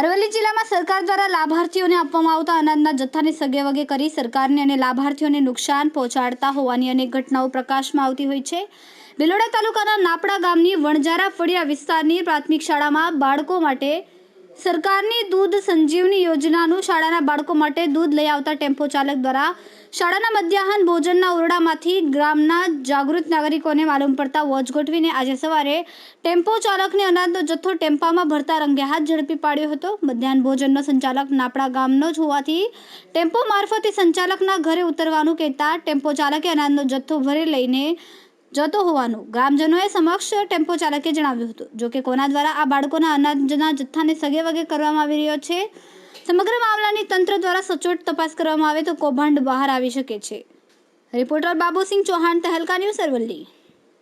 અરવલ્લી જિલ્લામાં સરકાર દ્વારા લાભાર્થીઓને આપવામાં આવતા અનાજના જથ્થાને સગે વગે કરી સરકારને અને લાભાર્થીઓને નુકસાન પહોંચાડતા હોવાની અનેક ઘટનાઓ પ્રકાશમાં આવતી હોય છે. બિલોડા તાલુકાના નાપડા ગામની વણજારા ફળિયા વિસ્તારની પ્રાથમિક શાળામાં બાળકો માટે સરકારની દૂધ સંજીવની યોજનાનું શાળાના બાળકો માટે દૂધ લઈ આવતા ટેમ્પો ચાલક દ્વારા શાળાના મધ્યાહન ભોજનના ઓરડામાંથી ગ્રામના જાગૃત નાગરિકોને માલુમ પડતા વોચ ગોઠવીને આજે સવારે ટેમ્પો ચાલકને અનાજનો જથ્થો ટેમ્પામાં ભરતા રંગે હાથ ઝડપી પાડ્યો હતો. મધ્યાહન ભોજનનો સંચાલક નાપડા ગામનો જ હોવાથી ટેમ્પો મારફતે સંચાલકના ઘરે ઉતરવાનું કહેતા ટેમ્પો ચાલકે અનાજનો જથ્થો ભરી લઈને જતો હોવાનું. ગ્રામજનોએ સમક્ષ ટેમ્પો ચાલકે જણાવ્યું હતું. જોકે કોના દ્વારા આ બાળકોના અનાજના જથ્થાને સગે વગે કરવામાં આવી રહ્યો છે, સમગ્ર મામલાની તંત્ર દ્વારા સચોટ તપાસ કરવામાં આવે તો કૌભાંડ બહાર આવી શકે છે. Reporter Babusingh Chauhan, Tehelka news Aravalli.